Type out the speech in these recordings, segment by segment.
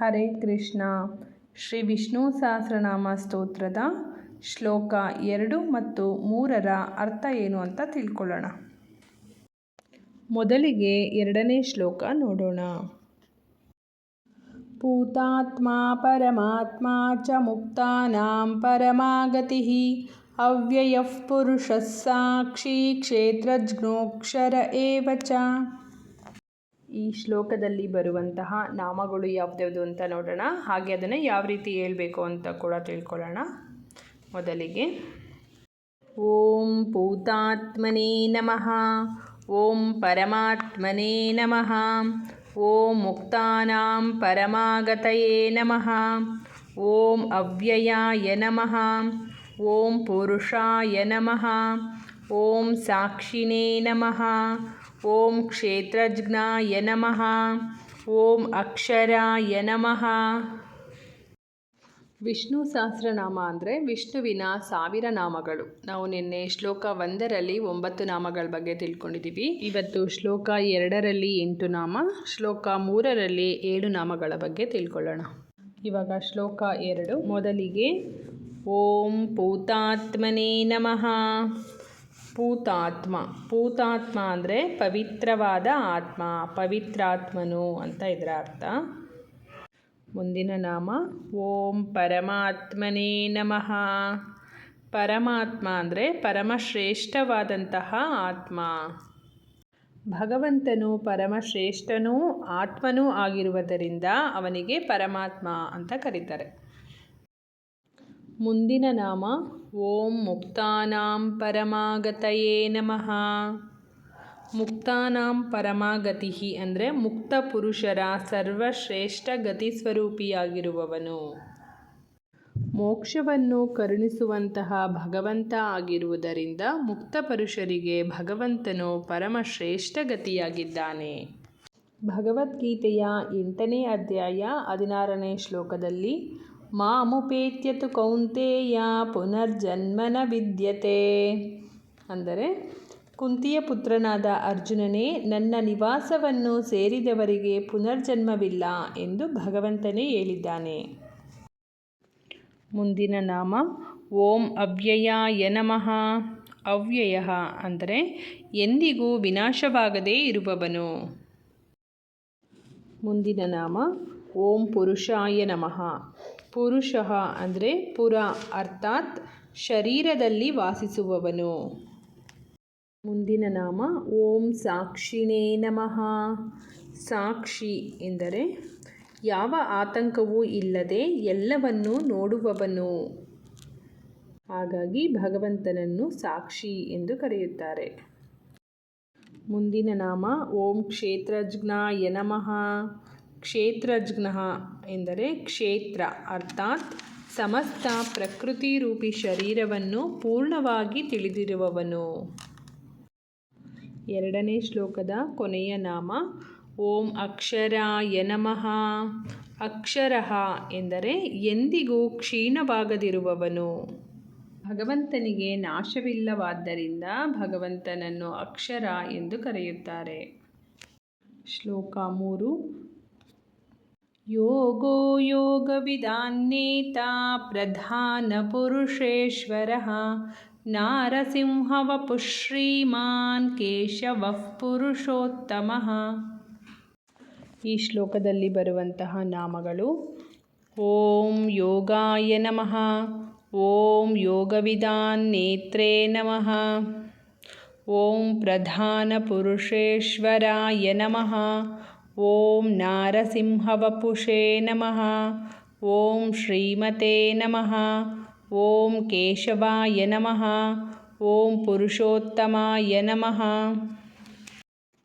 ಹರೇ ಕೃಷ್ಣ. ಶ್ರೀ ವಿಷ್ಣು ಸಹಸ್ರನಾಮ ಸ್ತೋತ್ರದ ಶ್ಲೋಕ ಎರಡು ಮತ್ತು ಮೂರರ ಅರ್ಥ ಏನು ಅಂತ ತಿಳ್ಕೊಳ್ಳೋಣ. ಮೊದಲಿಗೆ ಎರಡನೇ ಶ್ಲೋಕ ನೋಡೋಣ. ಪೂತಾತ್ಮ ಪರಮಾತ್ಮ ಚ ಮುಕ್ತಾನಾಂ ಪರಮಾಗತಿ ಅವ್ಯಯಃ ಪುರುಷ ಸಾಕ್ಷಿ ಕ್ಷೇತ್ರಜ್ಞೋಕ್ಷರ ಏವಚ ಈ ಶ್ಲೋಕದಲ್ಲಿ ಬರುವಂತಹ ನಾಮಗಳು ಯಾವ್ದ್ಯಾವುದು ಅಂತ ನೋಡೋಣ. ಹಾಗೆ ಅದನ್ನು ಯಾವ ರೀತಿ ಹೇಳಬೇಕು ಅಂತ ಕೂಡ ತಿಳ್ಕೊಳ್ಳೋಣ. ಮೊದಲಿಗೆ, ಓಂ ಭೂತಾತ್ಮನೇ ನಮಃ, ಓಂ ಪರಮಾತ್ಮನೇ ನಮಃ, ಓಂ ಮುಕ್ತಾನಾಂ ಪರಮಾಗತಯೇ ನಮಃ, ಓಂ ಅವ್ಯಯಾಯ ನಮಃ, ಓಂ ಪುರುಷಾಯ ನಮಃ, ಓಂ ಸಾಕ್ಷಿಣೇ ನಮಃ ಓಂ ಕ್ಷೇತ್ರಜ್ಞಾಯ ನಮಃ. ಓಂ ಅಕ್ಷರಾಯ ನಮಃ. ವಿಷ್ಣು ಸಹಸ್ರನಾಮ ಅಂದರೆ ವಿಷ್ಣುವಿನ ಸಾವಿರ ನಾಮಗಳು. ನಾವು ನಿನ್ನೆ ಶ್ಲೋಕ ಒಂದರಲ್ಲಿ ಒಂಬತ್ತು ನಾಮಗಳ ಬಗ್ಗೆ ತಿಳ್ಕೊಂಡಿದ್ದೀವಿ ಇವತ್ತು ಶ್ಲೋಕ ಎರಡರಲ್ಲಿ ಎಂಟು ನಾಮ, ಶ್ಲೋಕ ಮೂರರಲ್ಲಿ ಏಳು ನಾಮಗಳ ಬಗ್ಗೆ ತಿಳ್ಕೊಳ್ಳೋಣ. ಇವಾಗ ಶ್ಲೋಕ ಎರಡು. ಮೊದಲಿಗೆ ಓಂ ಪೂತಾತ್ಮನೇ ನಮಃ. ಪೂತಾತ್ಮ ಪೂತಾತ್ಮ ಅಂದರೆ ಪವಿತ್ರವಾದ ಆತ್ಮ, ಪವಿತ್ರಾತ್ಮನು ಅಂತ ಇದರ ಅರ್ಥ. ಮುಂದಿನ ನಾಮ, ಓಂ ಪರಮಾತ್ಮನೇ ನಮಃ. ಪರಮಾತ್ಮ ಅಂದರೆ ಪರಮಶ್ರೇಷ್ಠವಾದಂತಹ ಆತ್ಮ. ಭಗವಂತನು ಪರಮಶ್ರೇಷ್ಠನೂ ಆತ್ಮನೂ ಆಗಿರುವುದರಿಂದ ಅವನಿಗೆ ಪರಮಾತ್ಮ ಅಂತ ಕರೀತಾರೆ. ಮುಂದಿನ ನಾಮ ಓಂ ಮುಕ್ತಾನಾಂ ಪರಮಾಗತಯೇ ನಮಃ. ಮುಕ್ತಾನಾಂ ಪರಮಾಗತಿ ಅಂದರೆ ಮುಕ್ತ ಪುರುಷರ ಸರ್ವಶ್ರೇಷ್ಠ ಗತಿ ಸ್ವರೂಪಿಯಾಗಿರುವವನು ಮೋಕ್ಷವನ್ನು ಕರುಣಿಸುವಂತಹ ಭಗವಂತ ಆಗಿರುವುದರಿಂದ ಮುಕ್ತ ಪುರುಷರಿಗೆ ಭಗವಂತನು ಪರಮಶ್ರೇಷ್ಠ ಗತಿಯಾಗಿದ್ದಾನೆ. ಭಗವದ್ಗೀತೆಯ ಎಂಟನೇ ಅಧ್ಯಾಯ ಹದಿನಾರನೇ ಶ್ಲೋಕದಲ್ಲಿ ಮಾಮುಪೇತ್ಯತು ಕೌಂತೆಯ ಪುನರ್ಜನ್ಮನ ವಿದ್ಯತೆ. ಅಂದರೆ, ಕುಂತಿಯ ಪುತ್ರನಾದ ಅರ್ಜುನನೇ, ನನ್ನ ನಿವಾಸವನ್ನು ಸೇರಿದವರಿಗೆ ಪುನರ್ಜನ್ಮವಿಲ್ಲ ಎಂದು ಭಗವಂತನೇ ಹೇಳಿದ್ದಾನೆ. ಮುಂದಿನ ನಾಮ, ಓಂ ಅವ್ಯಯಾಯ ನಮಃ. ಅವ್ಯಯ ಅಂದರೆ, ಎಂದಿಗೂ ವಿನಾಶವಾಗದೇ ಇರುವವನು. ಮುಂದಿನ ನಾಮ, ಓಂ ಪುರುಷಾಯ ನಮಃ. ಪುರುಷ ಅಂದರೆ ಪುರ ಅರ್ಥಾತ್ ಶರೀರದಲ್ಲಿ ವಾಸಿಸುವವನು. ಮುಂದಿನ ನಾಮ ಓಂ ಸಾಕ್ಷಿಣೇ ನಮಃ. ಸಾಕ್ಷಿ ಎಂದರೆ ಯಾವ ಆತಂಕವೂ ಇಲ್ಲದೆ ಎಲ್ಲವನ್ನೂ ನೋಡುವವನು. ಹಾಗಾಗಿ ಭಗವಂತನನ್ನು ಸಾಕ್ಷಿ ಎಂದು ಕರೆಯುತ್ತಾರೆ. ಮುಂದಿನ ನಾಮ ಓಂ ಕ್ಷೇತ್ರಜ್ಞಾಯ ನಮಃ. ಕ್ಷೇತ್ರಜ್ಞ ಎಂದರೆ ಕ್ಷೇತ್ರ, ಅರ್ಥಾತ್ ಸಮಸ್ತ ಪ್ರಕೃತಿ ರೂಪಿ ಶರೀರವನ್ನು ಪೂರ್ಣವಾಗಿ ತಿಳಿದಿರುವವನು. ಎರಡನೇ ಶ್ಲೋಕದ ಕೊನೆಯ ನಾಮ, ಓಂ ಅಕ್ಷರಾಯ ನಮಃ. ಅಕ್ಷರ ಎಂದರೆ ಎಂದಿಗೂ ಕ್ಷೀಣವಾಗದಿರುವವನು. ಭಗವಂತನಿಗೆ ನಾಶವಿಲ್ಲವಾದ್ದರಿಂದ ಭಗವಂತನನ್ನು ಅಕ್ಷರ ಎಂದು ಕರೆಯುತ್ತಾರೆ. ಶ್ಲೋಕ ಮೂರು ಯೋಗೋ योगविदान्नेता प्रधानपुरुषेश्वरः ನಾರಸಿಂಹವಪುಃ ಶ್ರೀಮಾನ್ ಕೇಶವಃ ಪುರುಷೋತ್ತಮಃ ಈ ಶ್ಲೋಕದಲ್ಲಿ ಬರುವಂತಹ ನಾಮಗಳು ಓಂ ಯೋಗಾಯ ನಮಃ, ಓಂ ಯೋಗವಿದಾನ್ನೇತ್ರೇ ನಮಃ, ಓಂ ಪ್ರಧಾನ ಪುರುಷೇಶ್ವರಾಯ ನಮಃ ಓಂ ನಾರಸಿಂಹವಪುಷೇ ನಮಃ. ಓಂ ಶ್ರೀಮತೆ ನಮಃ. ಓಂ ಕೇಶವಾಯ ನಮಃ. ಓಂ ಪುರುಷೋತ್ತಮಾಯ ನಮಃ.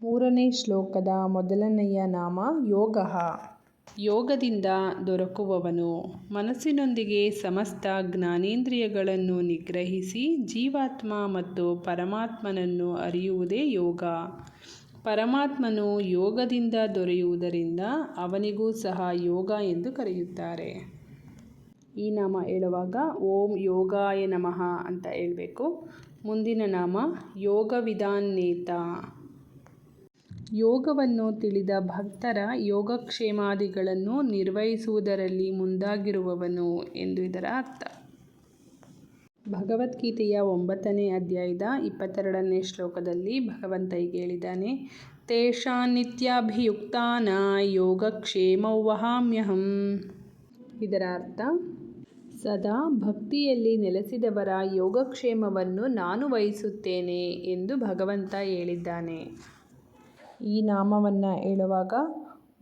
ಮೂರನೇ ಶ್ಲೋಕದ ಮೊದಲನೆಯ ನಾಮ ಯೋಗ. ಯೋಗದಿಂದ ದೊರಕುವವನು ಮನಸ್ಸಿನೊಂದಿಗೆ ಸಮಸ್ತ ಜ್ಞಾನೇಂದ್ರಿಯಗಳನ್ನು ನಿಗ್ರಹಿಸಿ ಜೀವಾತ್ಮ ಮತ್ತು ಪರಮಾತ್ಮನನ್ನು ಅರಿಯುವುದೇ ಯೋಗ. ಪರಮಾತ್ಮನು ಯೋಗದಿಂದ ದೊರೆಯುವುದರಿಂದ ಅವನಿಗೂ ಸಹ ಯೋಗ ಎಂದು ಕರೆಯುತ್ತಾರೆ. ಈ ನಾಮ ಹೇಳುವಾಗ ಓಂ ಯೋಗಾಯ ನಮಃ ಅಂತ ಹೇಳಬೇಕು. ಮುಂದಿನ ನಾಮ ಯೋಗ ವಿಧಾನೇತ ಯೋಗವನ್ನು ತಿಳಿದ ಭಕ್ತರ ಯೋಗಕ್ಷೇಮಾದಿಗಳನ್ನು ನಿರ್ವಹಿಸುವುದರಲ್ಲಿ ಮುಂದಾಗಿರುವವನು ಎಂದು ಇದರ ಅರ್ಥ. ಭಗವದ್ಗೀತೆಯ ಒಂಬತ್ತನೇ ಅಧ್ಯಾಯದ ಇಪ್ಪತ್ತೆರಡನೇ ಶ್ಲೋಕದಲ್ಲಿ ಭಗವಂತ ಹೀಗೆ ಹೇಳಿದ್ದಾನೆ ತೇಷಾನ್ನಿತ್ಯಾಭಿಯುಕ್ತಾನ ಯೋಗಕ್ಷೇಮೌ ವಹಾಮ್ಯಹಂ. ಇದರ ಅರ್ಥ, ಸದಾ ಭಕ್ತಿಯಲ್ಲಿ ನೆಲೆಸಿದವರ ಯೋಗಕ್ಷೇಮವನ್ನು ನಾನು ವಹಿಸುತ್ತೇನೆ ಎಂದು ಭಗವಂತ ಹೇಳಿದ್ದಾನೆ. ಈ ನಾಮವನ್ನು ಹೇಳುವಾಗ,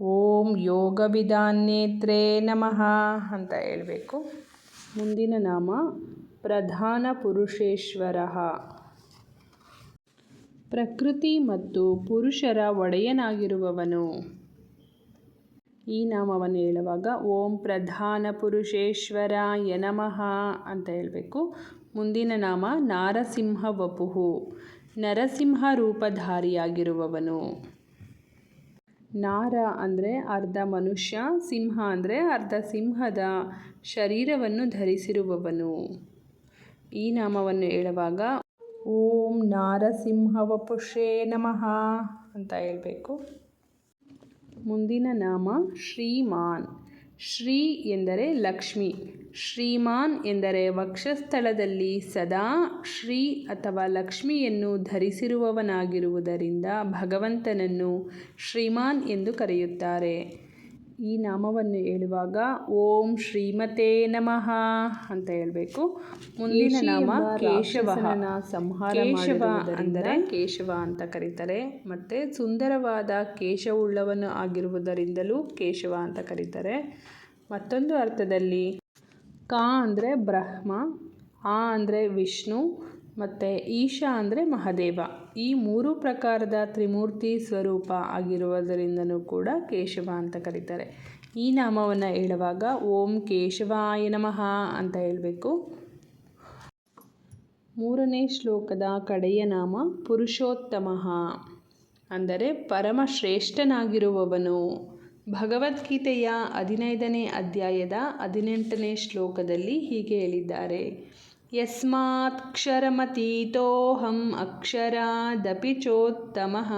ಓಂ ಯೋಗ ವಿಧಾನೇತ್ರೇ ನಮಃ ಅಂತ ಹೇಳಬೇಕು. ಮುಂದಿನ ನಾಮ ಪ್ರಧಾನ ಪುರುಷೇಶ್ವರ. ಪ್ರಕೃತಿ ಮತ್ತು ಪುರುಷರ ಒಡೆಯನಾಗಿರುವವನು. ಈ ನಾಮವನ್ನು ಹೇಳುವಾಗ ಓಂ ಪ್ರಧಾನ ಪುರುಷೇಶ್ವರ ಯನಮಃ ಅಂತ ಹೇಳಬೇಕು. ಮುಂದಿನ ನಾಮ ನಾರಸಿಂಹ ವಪುಹು, ನರಸಿಂಹ ರೂಪಧಾರಿಯಾಗಿರುವವನು. ನಾರ ಅಂದರೆ ಅರ್ಧ ಮನುಷ್ಯ, ಸಿಂಹ ಅಂದರೆ ಅರ್ಧ ಸಿಂಹದ ಶರೀರವನ್ನು ಧರಿಸಿರುವವನು. ಈ ನಾಮವನ್ನು ಹೇಳುವಾಗ ಓಂ ನಾರಸಿಂಹ ಪುಷೇ ನಮಃ ಅಂತ ಹೇಳಬೇಕು. ಮುಂದಿನ ನಾಮ ಶ್ರೀಮಾನ್. ಶ್ರೀ ಎಂದರೆ ಲಕ್ಷ್ಮಿ. ಶ್ರೀಮಾನ್ ಎಂದರೆ ವಕ್ಷಸ್ಥಳದಲ್ಲಿ ಸದಾ ಶ್ರೀ ಅಥವಾ ಲಕ್ಷ್ಮಿಯನ್ನು ಧರಿಸಿರುವವನಾಗಿರುವುದರಿಂದ ಭಗವಂತನನ್ನು ಶ್ರೀಮಾನ್ ಎಂದು ಕರೆಯುತ್ತಾರೆ. ಈ ನಾಮವನ್ನು ಹೇಳುವಾಗ ಓಂ ಶ್ರೀಮತೆ ನಮಃ ಅಂತ ಹೇಳಬೇಕು. ಮುಂದಿನ ನಾಮ ಕೇಶವ. ಸಂಹಾರ ಕೇಶವ ಅಂದರೆ ಕೇಶವ ಅಂತ ಕರೀತಾರೆ. ಮತ್ತು ಸುಂದರವಾದ ಕೇಶವುಳ್ಳವನು ಆಗಿರುವುದರಿಂದಲೂ ಕೇಶವ ಅಂತ ಕರೀತಾರೆ. ಮತ್ತೊಂದು ಅರ್ಥದಲ್ಲಿ ಕಾ ಅಂದರೆ ಬ್ರಹ್ಮ ಆ ಅಂದರೆ ವಿಷ್ಣು ಮತ್ತು ಈಶಾ ಅಂದರೆ ಮಹಾದೇವ. ಈ ಮೂರು ಪ್ರಕಾರದ ತ್ರಿಮೂರ್ತಿ ಸ್ವರೂಪ ಆಗಿರುವುದರಿಂದನೂ ಕೂಡ ಕೇಶವ ಅಂತ ಕರೀತಾರೆ. ಈ ನಾಮವನ್ನು ಹೇಳುವಾಗ ಓಂ ಕೇಶವಾಯ ನಮಃ ಅಂತ ಹೇಳಬೇಕು. ಮೂರನೇ ಶ್ಲೋಕದ ಕಡೆಯ ನಾಮ ಪುರುಷೋತ್ತಮ. ಅಂದರೆ ಪರಮಶ್ರೇಷ್ಠನಾಗಿರುವವನು. ಭಗವದ್ಗೀತೆಯ ಹದಿನೈದನೇ ಅಧ್ಯಾಯದ ಹದಿನೆಂಟನೇ ಶ್ಲೋಕದಲ್ಲಿ ಹೀಗೆ ಹೇಳಿದ್ದಾರೆ. ಯಸ್ಮಾತ್ಕ್ಷರಮತೀತೋಹಂ ಅಕ್ಷರಾದಪಿ ಚೋತ್ತಮಃ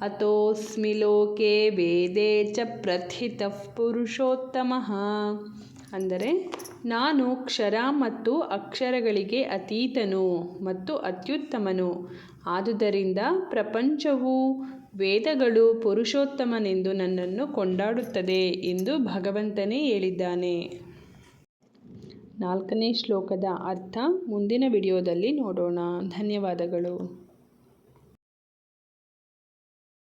ಅತೋಸ್ಮಿ ಲೋಕೆ ವೇದೆ ಚ ಪ್ರಥಿತಃ ಪುರುಷೋತ್ತಮಃ ಅಂದರೆ ನಾನು ಕ್ಷರ ಮತ್ತು ಅಕ್ಷರಗಳಿಗೆ ಅತೀತನು ಮತ್ತು ಅತ್ಯುತ್ತಮನು. ಆದುದರಿಂದ ಪ್ರಪಂಚವು ವೇದಗಳು ಪುರುಷೋತ್ತಮನೆಂದು ನನ್ನನ್ನು ಕೊಂಡಾಡುತ್ತದೆ ಎಂದು ಭಗವಂತನೇ ಹೇಳಿದ್ದಾನೆ. ನಾಲ್ಕನೇ ಶ್ಲೋಕದ ಅರ್ಥ ಮುಂದಿನ ವಿಡಿಯೋದಲ್ಲಿ ನೋಡೋಣ. ಧನ್ಯವಾದಗಳು.